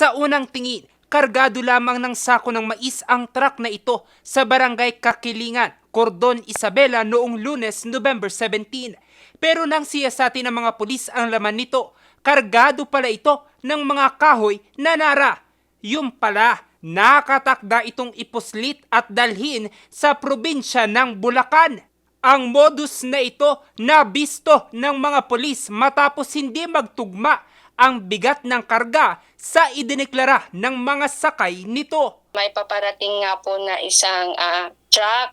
Sa unang tingin, kargado lamang ng sako ng mais ang truck na ito sa barangay Kakilingan, Cordon Isabela noong lunes, November 17. Pero nang siyasatin ng mga pulis ang laman nito, kargado pala ito ng mga kahoy na nara. Yung pala, nakatakda itong ipuslit at dalhin sa probinsya ng Bulacan. Ang modus na ito nabisto ng mga pulis matapos hindi magtugma ang bigat ng karga sa idineklara ng mga sakay nito. may paparating nga po na isang ah, truck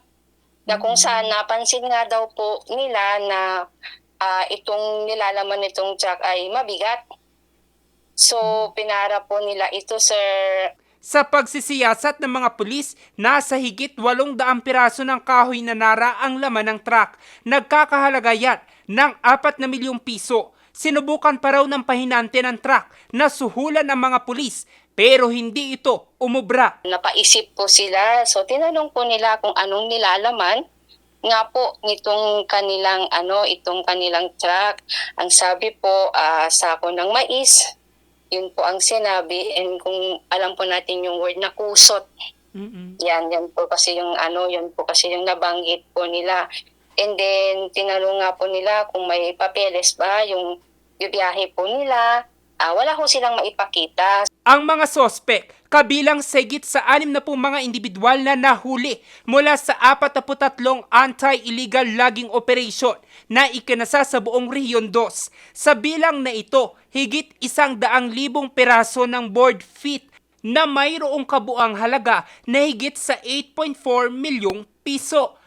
na kung saan napansin nga daw po nila na ah, itong nilalaman nitong truck ay mabigat. So, pinara po nila ito, sir. Sa pagsisiyasat ng mga pulis, nasa higit 800 piraso ng kahoy na nara ang laman ng truck. Nagkakahalaga yan ng 4 na milyong piso. Sinubukan pa raw ng pahinante ng truck na suhulan ng mga pulis pero hindi ito umubra. Napaisip po sila. So, tinanong po nila kung anong nilalaman nga po nitong kanilang ano itong kanilang truck ang sabi po ah, sako ng mais yun po ang sinabi and kung alam po natin yung word na kusot Yan, yan po kasi yung ano, yan po kasi yung nabanggit po nila. And then, tinanong nga po nila kung may papeles ba, yung bibiyahe po nila. Ah, wala ko silang maipakita. Ang mga sospek, kabilang sa higit sa anim na pong mga individual na nahuli mula sa 43 anti-illegal logging operation na ikinasa sa buong Rehiyon 2. Sa bilang na ito, higit isang daang libong peraso ng board feet na mayroong kabuang halaga na higit sa 8.4 milyong piso.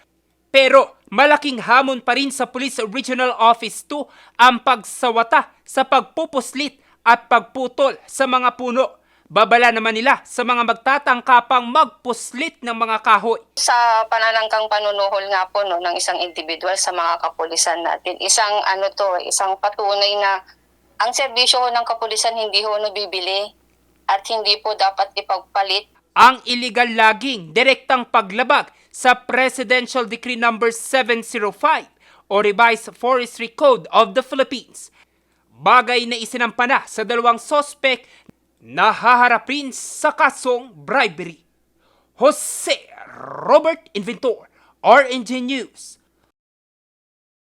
Pero malaking hamon pa rin sa Police Regional Office 2 ang pagsawata sa pagpupuslit at pagputol sa mga puno. Babala naman nila sa mga magtatangkapang magpuslit ng mga kahoy. Sa pananangkang panunuhol nga po no, ng isang individual sa mga kapulisan natin, isang ano to, isang patunay na ang serbisyo ng kapulisan hindi ho nabibili at hindi po dapat ipagpalit Ang illegal logging, direktang paglabag sa Presidential Decree Number 705 o Revised Forestry Code of the Philippines. Bagay na isinampana sa dalawang sospek na haharapin sa kasong bribery. Jose Robert Inventor, RNG News,